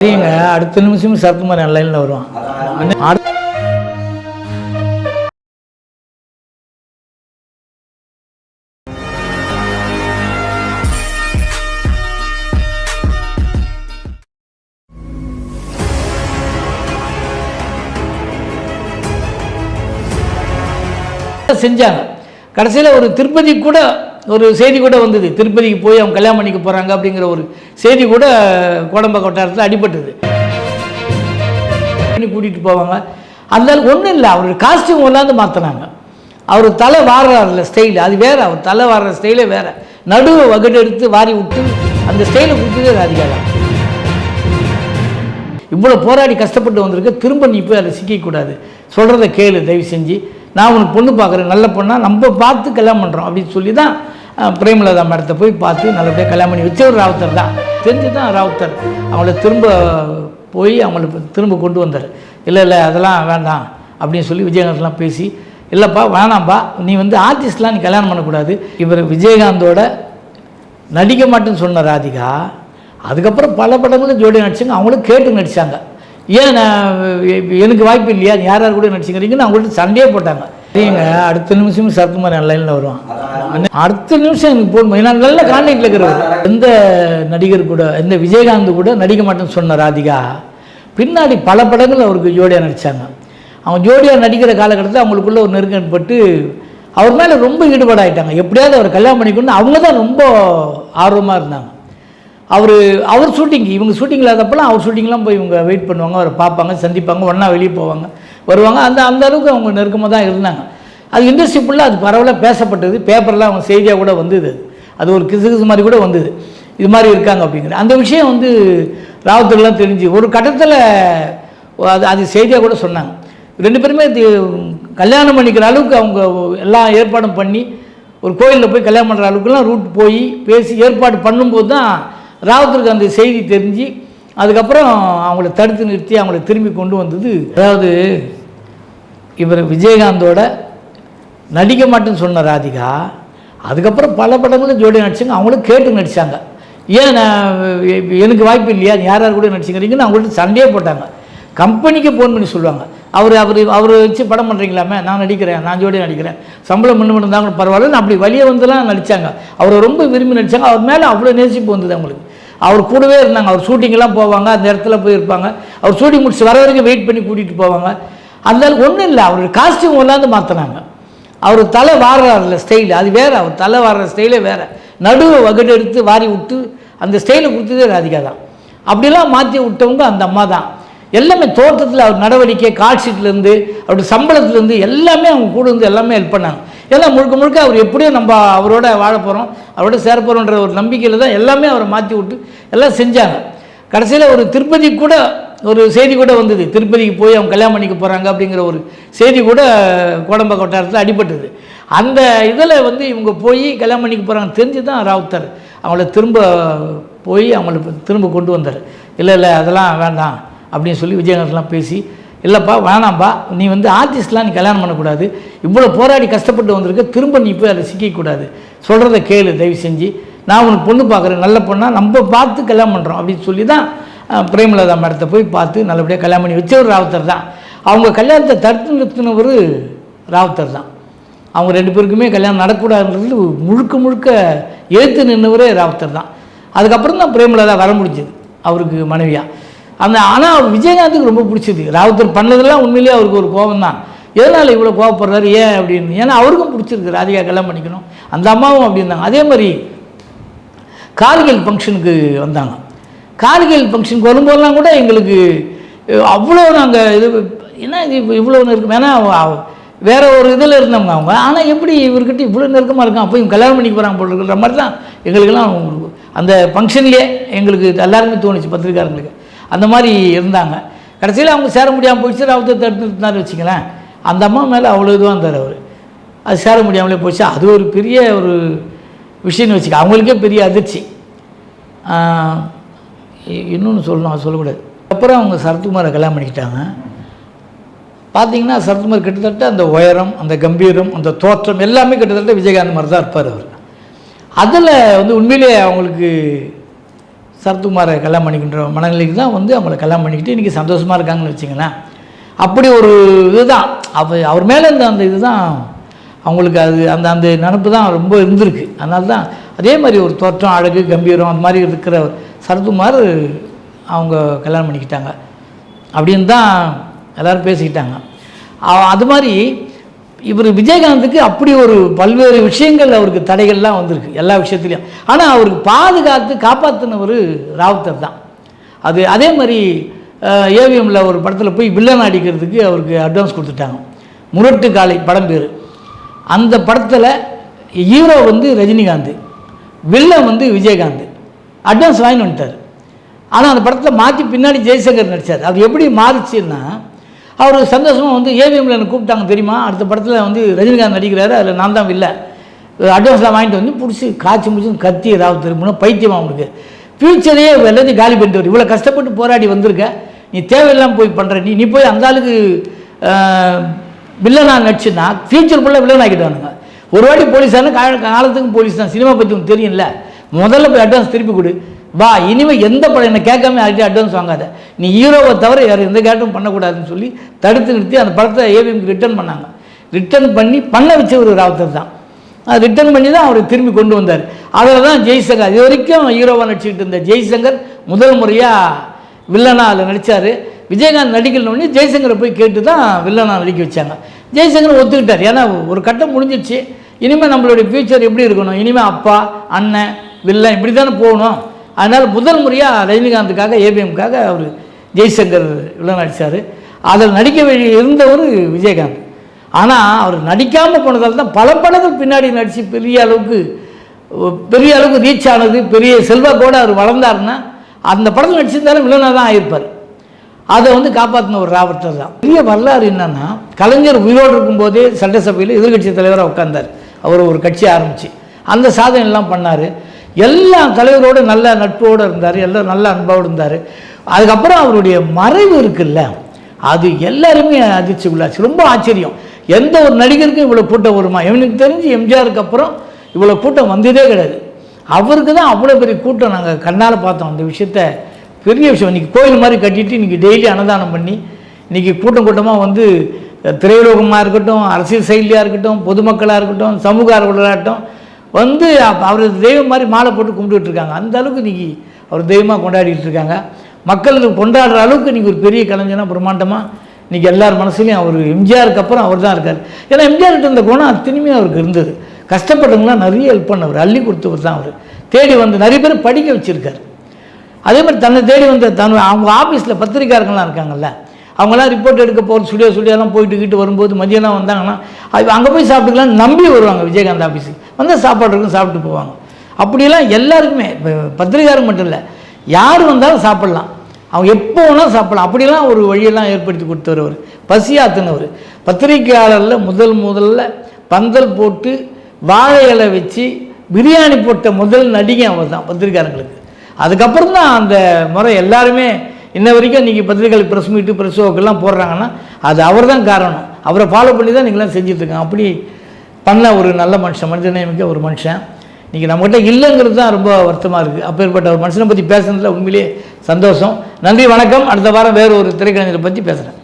தெரியுங்க அடுத்த நிமிஷம் சரத்குமார் லைனில் வருவான். செஞ்சாங்க. கடைசியில் ஒரு திருப்பதி கூட ஒரு செய்தி கூட வந்தது. திருப்பதிக்கு போய் அவங்க கல்யாணம் பண்ணிக்க போகிறாங்க அப்படிங்கிற ஒரு செய்தி கூட கோடம்ப கொட்டாரத்தில் அடிபட்டது. கூட்டிகிட்டு போவாங்க. அதனால ஒன்றும் இல்லை. அவரோட காஸ்டியூம் இல்லாந்து மாற்றினாங்க அவர் தலை வாடுறாருல ஸ்டைல் அது வேறு. அவர் தலை வாடுற ஸ்டைலே வேறு. நடுவை வகுடெடுத்து வாரி விட்டு அந்த ஸ்டைலை கொடுத்தது அது அதிகாரம் இவ்வளோ போராடி கஷ்டப்பட்டு வந்திருக்க. திரும்ப நீ போய் அதை சிக்கக்கூடாது சொல்கிறத கேளு தயவு செஞ்சு. நான் உனக்கு பொண்ணு பார்க்குறேன். நல்ல பொண்ணாக நம்ம பார்த்து கல்யாணம் பண்ணுறோம் அப்படின்னு சொல்லி தான் பிரேமலதா மேடத்தை போய் பார்த்து நல்லபடியாக கல்யாணம் பண்ணி வச்சவர் ராவுத்தர் தான். தெரிஞ்சு தான் ராவுத்தர். அவங்கள திரும்ப போய் அவங்கள திரும்ப கொண்டு வந்தார். இல்லை இல்லை அதெல்லாம் வேண்டாம். அப்படின்னு சொல்லி விஜயகாந்த்லாம் பேசி இல்லைப்பா வேணாம்ப்பா நீ வந்து ஆர்டிஸ்ட்லாம் நீ கல்யாணம் பண்ணக்கூடாது. இவர் விஜயகாந்தோட நடிக்க மாட்டேன்னு சொன்ன ராதிகா அதுக்கப்புறம் பல படங்களும் ஜோடி நடிச்சாங்க. அவங்களும் கேட்டு நடித்தாங்க ஏன் நான் எனக்கு வாய்ப்பு இல்லையா? யார் யார் கூட நடிச்சுக்கிறீங்கன்னு அவங்கள்ட்ட சண்டையே போட்டாங்க. சரிங்க அடுத்த நிமிஷம் சரத்குமார் லைனில் வருவான். அடுத்த நிமிஷம் எனக்கு போடணும் ஏன்னா நல்ல கான்டாக்டில் இருக்கிறவர். எந்த நடிகர் கூட எந்த விஜயகாந்த் கூட நடிக்க மாட்டேன்னு சொன்ன ராதிகா பின்னாடி பல படங்கள் அவருக்கு ஜோடியாக நடித்தாங்க அவங்க ஜோடியாக நடிக்கிற காலகட்டத்தில் அவங்களுக்குள்ள ஒரு நெருக்கம் ஏற்பட்டு அவர் மேலே ரொம்ப ஈடுபாடாயிட்டாங்க. எப்படியாவது அவர் கல்யாணம் பண்ணிக்கணும்னு அவங்க தான் ரொம்ப ஆர்வமாக இருந்தாங்க. அவர் அவர் ஷூட்டிங் இவங்க ஷூட்டிங் இல்லாதப்பெல்லாம் அவர் ஷூட்டிங்லாம் போய் இவங்க வெயிட் பண்ணுவாங்க அவரை பார்ப்பாங்க சந்திப்பாங்க ஒன்றா வெளியே போவாங்க. வருவாங்க. அந்த அந்த அளவுக்கு அவங்க நெருக்கமாக தான் இருந்தாங்க. அது இண்டஸ்ட்ரி ஃபுல்லாக அது பரவலாக பேசப்பட்டது. பேப்பர்லாம் அவங்க செய்தியாக கூட வந்தது அது. ஒரு கிசு கிசு மாதிரி கூட வந்தது. இது மாதிரி இருக்காங்க அப்படிங்கிற. அந்த விஷயம் வந்து ராவத்துக்கெல்லாம் தெரிஞ்சு ஒரு கட்டத்தில் அது அது செய்தியாக கூட சொன்னாங்க. ரெண்டு பேருமே கல்யாணம் பண்ணிக்கிற அளவுக்கு அவங்க எல்லாம் ஏற்பாடும் பண்ணி ஒரு கோயிலில் போய் கல்யாணம் பண்ணுற அளவுக்குலாம் ரூட் போய் பேசி ஏற்பாடு பண்ணும்போது தான் ராவத்திற்கு அந்த செய்தி தெரிஞ்சு அதுக்கப்புறம் அவங்கள தடுத்து நிறுத்தி அவங்கள திரும்பி கொண்டு வந்தது. அதாவது இவர் விஜயகாந்தோட நடிக்க மாட்டேன்னு சொன்ன ராதிகா அதுக்கப்புறம் பல படங்களும் ஜோடி நடிச்சாங்க அவங்களும் கேட்டு நடித்தாங்க ஏன் நான் எனக்கு வாய்ப்பு இல்லையா? யார் யார் கூட நடிச்சுக்கிறீங்கன்னு அவங்கள்ட்ட சண்டையே போட்டாங்க. கம்பெனிக்கு ஃபோன் பண்ணி சொல்லுவாங்க. அவர் அவர் அவர் வச்சு படம் பண்ணுறீங்களாமே நான் நடிக்கிறேன் நான் ஜோடியாக நடிக்கிறேன். சம்பளம் பண்ணு இருந்தாங்க பரவாயில்ல அப்படி வழியே வந்துலாம் நடித்தாங்க அவரை ரொம்ப விரும்பி நடித்தாங்க அவர் மேலே அவ்வளோ நேசிப்பு வந்தது அவங்களுக்கு. அவர் கூடவே இருந்தாங்க. அவர் ஷூட்டிங்கெல்லாம் போவாங்க. அந்த இடத்துல போய் இருப்பாங்க அவர் ஷூட்டிங் முடிச்சு வர வரைக்கும் வெயிட் பண்ணி கூட்டிகிட்டு போவாங்க. அந்த ஒன்றும் இல்லை. அவருடைய காஸ்டியூம் கொண்டாந்து மாற்றினாங்க அவர் தலை வாடுறாருல ஸ்டைல் அது வேறு. அவர் தலை வாடுற ஸ்டைலே வேறு. நடுவை வகுடு எடுத்து வாரி விட்டு அந்த ஸ்டைலை கொடுத்ததே ராதிகா தான். அப்படிலாம் மாற்றி விட்டவங்க அந்த அம்மா தான். எல்லாமே தோட்டத்தில் அவர் நடவடிக்கை கால் ஷீட்லேருந்து அவருடைய சம்பளத்துலேருந்து எல்லாமே அவங்க கூட இருந்து எல்லாமே ஹெல்ப் பண்ணாங்க. எல்லாம் முழுக்க முழுக்க அவர் எப்படியும் நம்ம அவரோட வாழ போகிறோம் அவரோட சேர போகிறோன்ற ஒரு நம்பிக்கையில் தான் எல்லாமே அவரை மாற்றி விட்டு எல்லாம் செஞ்சாங்க. கடைசியில் ஒரு திருப்பதி கூட ஒரு செய்தி கூட வந்தது. திருப்பதிக்கு போய் அவங்க கல்யாணம் பண்ணிக்க போகிறாங்க அப்படிங்கிற ஒரு செய்தி கூட கோடம்ப கொட்டாரத்தில் அடிபட்டது. அந்த இதில் வந்து இவங்க போய் கல்யாணம் பண்ணிக்க போகிறாங்க தெரிஞ்சு தான் ராவுத்தர் அவங்கள திரும்ப போய் அவங்கள திரும்ப கொண்டு வந்தார். இல்லை இல்லை அதெல்லாம் வேண்டாம் அப்படின்னு சொல்லி விஜயகாந்த்லாம் பேசி இல்லைப்பா வேணாம்ப்பா நீ வந்து ஆர்டிஸ்ட்லாம் நீ கல்யாணம் பண்ணக்கூடாது. இவ்வளோ போராடி கஷ்டப்பட்டு வந்திருக்க திரும்ப நீ போய் அதை சிக்கக்கூடாது. சொல்கிறத கேளு தயவு செஞ்சு. நான் உனக்கு பொண்ணு பார்க்குறேன் நல்ல பொண்ணாக நம்ம பார்த்து கல்யாணம் பண்ணுறோம் அப்படின்னு சொல்லி தான் பிரேமலதா மேடத்தை போய் பார்த்து நல்லபடியாக கல்யாணம் பண்ணி வச்சவர் ராவுத்தர் தான். அவங்க கல்யாணத்தை தடுத்து நிறுத்தினவர் ராவுத்தர் தான். அவங்க ரெண்டு பேருக்குமே கல்யாணம் நடக்கூடாதுன்றது முழுக்க முழுக்க ஏற்று நின்றவரே ராவுத்தர் தான். அதுக்கப்புறம் தான் பிரேமலதா வர முடிஞ்சது அவருக்கு மனைவியாக அந்த ஆனால் விஜயகாந்துக்கு ரொம்ப பிடிச்சது. ராவுத்தர் பண்ணதெல்லாம் உண்மையிலேயே அவருக்கு ஒரு கோபம் தான் எதனால் இவ்வளோ கோவப்படுறாரு ஏன் அப்படின்னு? ஏன்னா அவருக்கும் பிடிச்சிருக்கு ராதிகா கல்யாணம் பண்ணிக்கணும். அந்த அம்மாவும் அப்படி இருந்தாங்க அதே மாதிரி கார்கில் ஃபங்க்ஷனுக்கு வந்தாங்க. கார்கில் ஃபங்க்ஷனுக்கு வரும்போதெல்லாம் கூட எங்களுக்கு அவ்வளோ நாங்கள் இது என்ன இது இப்போ இவ்வளோ நெருக்கம்? ஏன்னா வேறு ஒரு இதில் இருந்தவங்க அவங்க. ஆனால் எப்படி இவர்கிட்ட இவ்வளோ நெருக்கமாக இருக்கும் அப்போ இவங்க கல்யாணம் பண்ணிக்க போகிறாங்க போட்டுருக்கிற இருக்கிற மாதிரி தான் எங்களுக்கெல்லாம் அந்த ஃபங்க்ஷன்லேயே எங்களுக்கு எல்லாருமே தோணுச்சு பத்திரிக்காரங்களுக்கு அந்த மாதிரி இருந்தாங்க. கடைசியில் அவங்க சேர முடியாமல் போயிடுச்சு. ராவத்தை தடுத்து நிறுத்தினார் வச்சுங்களேன் அந்த அம்மா மேலே அவ்வளோ இதுவாக இருந்தார் அவர். அது சேர முடியாமலே போச்சு. அது ஒரு பெரிய ஒரு விஷயம்னு வச்சுக்க அவங்களுக்கே பெரிய அதிர்ச்சி. இன்னொன்று சொல்லணும் சொல்லக்கூடாது. அப்புறம் அவங்க சரத்குமாரை கல்யாணம் பண்ணிக்கிட்டாங்க. பார்த்தீங்கன்னா சரத்குமார் கிட்டத்தட்ட அந்த உயரம் அந்த கம்பீரம் அந்த தோற்றம் எல்லாமே கிட்டத்தட்ட விஜயகாந்த் மாதிரி தான் இருப்பார் அவர். அதில் வந்து உண்மையிலே அவங்களுக்கு சரத்குமாரை கல்யாணம் பண்ணிக்கின்ற மனநிலைக்கு தான் வந்து அவங்கள கல்யாணம் பண்ணிக்கிட்டு இன்றைக்கி சந்தோஷமாக இருக்காங்கன்னு வச்சுங்களேன் அப்படி ஒரு இதுதான். அவ அவர் மேலே இருந்த அந்த இதுதான். அவங்களுக்கு அது அந்த அந்த நினப்பு தான் ரொம்ப இருந்திருக்கு. அதனால தான் அதே மாதிரி ஒரு தோற்றம் அழகு கம்பீரம் அந்த மாதிரி இருக்கிற சரத்குமார் அவங்க கல்யாணம் பண்ணிக்கிட்டாங்க. அப்படின்னு தான் எல்லோரும் பேசிக்கிட்டாங்க. அது மாதிரி இவர் விஜயகாந்துக்கு அப்படி ஒரு பல்வேறு விஷயங்கள் அவருக்கு தடைகள்லாம் வந்திருக்கு எல்லா விஷயத்துலையும். ஆனால் அவருக்கு பாதுகாத்து காப்பாற்றினவர் ராவுத்தர் தான். அது அதே மாதிரி ஏவிஎம்மில் ஒரு படத்தில் போய் வில்லன் அடிக்கிறதுக்கு அவருக்கு அட்வான்ஸ் கொடுத்துட்டாங்க. முரட்டு காலை படம் பேர். அந்த படத்தில் ஹீரோ வந்து ரஜினிகாந்த் வில்லன் வந்து விஜயகாந்த். அட்வான்ஸ் வாங்கி வந்துட்டார். ஆனால் அந்த படத்தில் மாற்றி பின்னாடி ஜெய்சங்கர் நடித்தார் அது எப்படி மாறுச்சுன்னா அவர் சந்தோஷமாக வந்து ஏவிஎம்ல எனக்கு கூப்பிட்டாங்க தெரியுமா? அடுத்த படத்தில் வந்து ரஜினிகாந்த் நடிக்கிறாரு. அதில் நான் தான் இல்லை அட்வான்ஸ்லாம் வாங்கிட்டு வந்து பிடிச்சி காய்ச்சி முடிச்சு கத்தி ஏதாவது திரும்பணும். பைத்தியம் அவனுக்கு. ஃப்யூச்சரையே எல்லாத்தையும் காலி பண்ணிட்டு வரும். இவ்வளோ கஷ்டப்பட்டு போராடி வந்திருக்க. நீ தேவையில்லாமல் போய் பண்ணுற நீ நீ போய் அந்த ஆளுக்கு வில்லனா நடிச்சுன்னா ஃபியூச்சர் ஃபுல்லாக வில்லன் ஆக்கிடுவானுங்க. ஒரு வாட்டி போலீஸானு கால காலத்துக்கும் போலீஸ் தான். சினிமா பற்றி உனக்கு தெரியும்ல. முதல்ல போய் அட்வான்ஸ் திருப்பி கொடு. வா இனிமேல் எந்த படம் என்னை கேட்காம யார்கிட்ட அட்வான்ஸ் வாங்காத. நீ ஹீரோவை தவிர யாரும் எந்த கேட்டும் பண்ணக்கூடாதுன்னு சொல்லி தடுத்து நிறுத்தி அந்த படத்தை ஏவிஎம்க்கு ரிட்டர்ன் பண்ணாங்க. ரிட்டர்ன் பண்ணி பண்ண வச்ச ஒரு ராவுத்தர் தான். அது ரிட்டர்ன் பண்ணி தான் அவர் திரும்பி கொண்டு வந்தார். அதில் தான் ஜெய்சங்கர் இது வரைக்கும் ஹீரோவாக நடிச்சுக்கிட்டு இருந்த ஜெய்சங்கர் முதல் முறையாக வில்லனா அதில் நடித்தார் விஜயகாந்த் நடிக்கணும்னு ஜெய்சங்கரை போய் கேட்டு தான் வில்லனா நடிக்க வச்சாங்க. ஜெய்சங்கர் ஒத்துக்கிட்டார். ஏன்னா ஒரு கட்டம் முடிஞ்சிடுச்சு. இனிமேல் நம்மளுடைய ஃப்யூச்சர் எப்படி இருக்கணும்? இனிமேல் அப்பா அண்ணன் வில்லன் இப்படி தானே போகணும்? அதனால் முதல் முறையாக ரஜினிகாந்துக்காக ஏபிஎம்காக அவர் ஜெய்சங்கர் வில்லன் நடித்தார் அதில் நடிக்க வேண்டிய இருந்தவர் விஜயகாந்த். ஆனால் அவர் நடிக்காமல் போனதால் தான் பல படங்கள் பின்னாடி நடித்து பெரிய அளவுக்கு பெரிய அளவுக்கு ரீச் ஆனது பெரிய செல்வாக்கோடு அவர் வளர்ந்தாருன்னா அந்த படத்தில் நடிச்சிருந்தாலும் வில்லனாக தான் ஆயிருப்பார். அதை வந்து காப்பாற்றின ஒரு ராபர்ட்டர் தான் பெரிய வரலாறு என்னென்னா கலைஞர் உயிரோடு இருக்கும்போதே சட்டசபையில் எதிர்கட்சி தலைவராக உட்காந்தார் அவர் ஒரு கட்சி ஆரம்பித்து அந்த சாதனை எல்லாம் பண்ணார். எல்லா தலைவரோடு நல்ல நட்போடு இருந்தார் எல்லாம் நல்ல அன்பாவோடு இருந்தார். அதுக்கப்புறம் அவருடைய மறைவு இருக்குல்ல அது எல்லாருமே அதிர்ச்சி உள்ளாச்சு. ரொம்ப ஆச்சரியம். எந்த ஒரு நடிகருக்கும் இவ்வளோ கூட்டம் வருமா? எனக்கு தெரிஞ்சு எம்ஜிஆருக்கு அப்புறம் இவ்வளோ கூட்டம் வந்ததே கிடையாது. அவருக்கு தான் அவ்வளோ பெரிய கூட்டம் நாங்கள் கண்ணால் பார்த்தோம். அந்த விஷயத்த பெரிய விஷயம். இன்றைக்கி கோயில் மாதிரி கட்டிட்டு இன்றைக்கி டெய்லி அன்னதானம் பண்ணி இன்றைக்கி கூட்டம் கூட்டமாக வந்து திரையுலகமாக இருக்கட்டும் அரசியல் செயலியாக இருக்கட்டும் பொதுமக்களாக இருக்கட்டும் சமூக ஆர்வலராகட்டும் வந்து அவர் தெய்வம் மாதிரி மாலை போட்டு கும்பிட்டுட்டு இருக்காங்க. அந்த அளவுக்கு இன்றைக்கி அவர் தெய்வமாக கொண்டாடிட்டு இருக்காங்க. மக்களுக்கு கொண்டாடுற அளவுக்கு இன்றைக்கி ஒரு பெரிய கலைஞனா பிரம்மாண்டமாக இன்றைக்கி எல்லார் மனசுலையும் அவர் எம்ஜிஆருக்கு அப்புறம் அவர் தான் இருக்கார். ஏன்னா எம்ஜிஆர் கிட்ட இருந்த குணம் அத்தனையுமே அவருக்கு இருந்தது. கஷ்டப்பட்டவங்களாம் நிறைய ஹெல்ப் பண்ணவர் அள்ளி கொடுத்தவர் தான் அவர். தேடி வந்து நிறைய பேர் படிக்க வச்சுருக்கார். அதே மாதிரி தன்னை தேடி வந்த தன் அவங்க ஆஃபீஸில் பத்திரிக்காரங்களாம் இருக்காங்கல்ல அவங்களாம் ரிப்போர்ட் எடுக்க போகிற ஸ்டுடியோ ஸ்டுடியோலாம் போயிட்டு கிட்டு வரும்போது மதியானம் வந்தாங்கன்னா அது அங்கே போய் சாப்பிட்டுக்கலாம் நம்பி வருவாங்க விஜயகாந்த் ஆஃபீஸுக்கு வந்தால் சாப்பாடு இருக்கும் சாப்பிட்டு போவாங்க. அப்படியெல்லாம் எல்லாருக்குமே இப்போ மட்டும் இல்லை யார் வந்தாலும் சாப்பிட்லாம். அவங்க எப்போ வேணாலும் சாப்பிடலாம். அப்படிலாம் ஒரு வழியெல்லாம் ஏற்படுத்தி கொடுத்தவர் அவர். பசியாத்துனவர் பத்திரிகையாளரில் முதல் முதல்ல பந்தல் போட்டு வாழை இலை வச்சு பிரியாணி போட்ட முதல் நடிகை அவர் தான் பத்திரிக்காரங்களுக்கு அதுக்கப்புறம் தான் அந்த முறை எல்லாருமே இன்ன வரைக்கும் இன்றைக்கி பத்திரிகை ப்ரெஸ் மீட்டு ப்ரெஸ் ஓக்கெல்லாம் போடுறாங்கன்னா அது அவர் தான் காரணம். அவரை ஃபாலோ பண்ணி தான் நீங்களாம் செஞ்சுட்ருக்காங்க அப்படி பண்ண ஒரு நல்ல மனுஷன் மனிதநேயமிக்க ஒரு மனுஷன். இன்றைக்கி நம்மகிட்ட இல்லைங்கிறது தான் ரொம்ப வருத்தமாக இருக்குது அப்பேற்பட்ட ஒரு மனுஷனை பற்றி பேசுனதில் உண்மையிலேயே சந்தோஷம். நன்றி வணக்கம். அடுத்த வாரம் வேறு ஒரு திரைக்கலைஞரை பற்றி பேசுகிறேன்